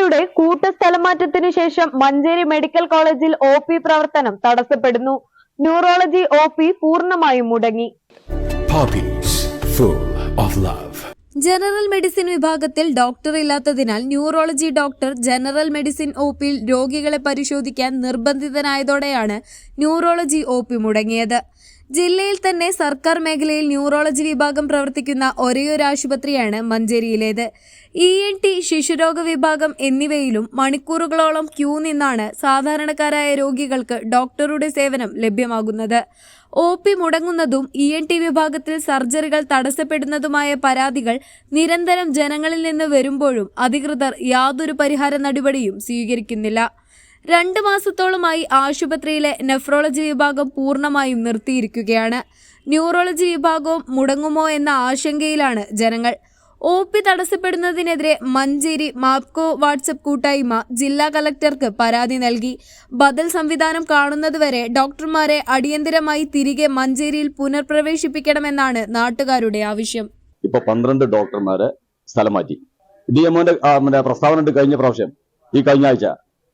ഡോക്ടർമാരുടെ കൂട്ട സ്ഥലമാറ്റത്തിനു ശേഷം മഞ്ചേരി മെഡിക്കൽ കോളേജിൽ ഒ പി പ്രവർത്തനം തടസ്സപ്പെടുന്നു. ന്യൂറോളജി ഒ പി പൂർണമായും മുടങ്ങി. ജനറൽ മെഡിസിൻ വിഭാഗത്തിൽ ഡോക്ടർ ഇല്ലാത്തതിനാൽ neurology doctor general medicine O പിയിൽ രോഗികളെ പരിശോധിക്കാൻ നിർബന്ധിതനായതോടെയാണ് ന്യൂറോളജി ഒ പി മുടങ്ങിയത്. ജില്ലയിൽ തന്നെ സർക്കാർ മേഖലയിൽ ന്യൂറോളജി വിഭാഗം പ്രവർത്തിക്കുന്ന ഒരേയൊരു ആശുപത്രിയാണ് മഞ്ചേരിയിലേത്. ഇ എൻ ടി ശിശുരോഗ വിഭാഗം എന്നിവയിലും മണിക്കൂറുകളോളം ക്യൂ നിന്നാണ് സാധാരണക്കാരായ രോഗികൾക്ക് ഡോക്ടറുടെ സേവനം ലഭ്യമാകുന്നത്. ഒ പി മുടങ്ങുന്നതും ഇ എൻ ടി വിഭാഗത്തിൽ സർജറികൾ തടസ്സപ്പെടുന്നതുമായ പരാതികൾ നിരന്തരം ജനങ്ങളിൽ നിന്ന് വരുമ്പോഴും അധികൃതർ യാതൊരു പരിഹാര നടപടിയും സ്വീകരിക്കുന്നില്ല. രണ്ട് മാസത്തോളമായി ആശുപത്രിയിലെ നെഫ്രോളജി വിഭാഗം പൂർണമായും നിർത്തിയിരിക്കുകയാണ്. ന്യൂറോളജി വിഭാഗവും മുടങ്ങുമോ എന്ന ആശങ്കയിലാണ് ജനങ്ങൾ. ഒ പി തടസ്സപ്പെടുന്നതിനെതിരെ മഞ്ചേരി മാപ്കോ വാട്സപ്പ് കൂട്ടായ്മ ജില്ലാ കലക്ടർക്ക് പരാതി നൽകി. ബദൽ സംവിധാനം കാണുന്നതുവരെ ഡോക്ടർമാരെ അടിയന്തരമായി തിരികെ മഞ്ചേരിയിൽ പുനർപ്രവേശിപ്പിക്കണമെന്നാണ് നാട്ടുകാരുടെ ആവശ്യം. ഇപ്പൊ പന്ത്രണ്ട് ഡോക്ടർമാരെ സ്ഥലം മാറ്റി. ഡി എമ്മോന്റെ പ്രസ്താവന കഴിഞ്ഞ പ്രാവശ്യം ഈ കഴിഞ്ഞ ആഴ്ച.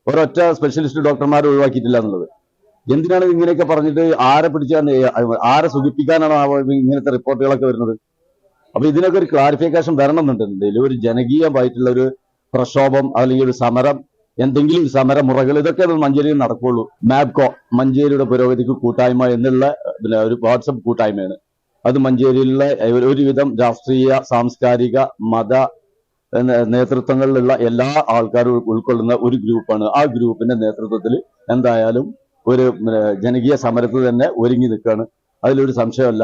ഒരൊറ്റ സ്പെഷ്യലിസ്റ്റ് ഡോക്ടർമാരെ ഒഴിവാക്കിയിട്ടില്ല എന്നുള്ളത്. എന്തിനാണ് ഇങ്ങനെയൊക്കെ പറഞ്ഞിട്ട് ആരെ പിടിച്ചാണ് ആരെ സുഖിപ്പിക്കാനാണ് ഇങ്ങനത്തെ റിപ്പോർട്ടുകളൊക്കെ വരുന്നത്? അപ്പൊ ഇതിനൊക്കെ ഒരു ക്ലാരിഫിക്കേഷൻ വരണം എന്നുണ്ടെങ്കിൽ ഒരു ജനകീയമായിട്ടുള്ള ഒരു പ്രക്ഷോഭം അല്ലെങ്കിൽ ഒരു സമരം എന്തെങ്കിലും സമര സമരമുറകൾ ഇതൊക്കെ മഞ്ചേരിയിൽ നടക്കുള്ളൂ. മാബ്കോ മഞ്ചേരിയുടെ പുരോഗതിക്ക് കൂട്ടായ്മ എന്നുള്ള പിന്നെ ഒരു വാട്സപ്പ് കൂട്ടായ്മയാണ്. അത് മഞ്ചേരിയിലുള്ള ഒരുവിധം രാഷ്ട്രീയ സാംസ്കാരിക മത നേതൃത്വങ്ങളിലുള്ള എല്ലാ ആൾക്കാരും ഉൾക്കൊള്ളുന്ന ഒരു ഗ്രൂപ്പാണ്. ആ ഗ്രൂപ്പിന്റെ നേതൃത്വത്തിൽ എന്തായാലും ഒരു ജനകീയ സമരത്തിൽ തന്നെ ഒരുങ്ങി നിൽക്കുകയാണ്. അതിലൊരു സംശയമല്ല.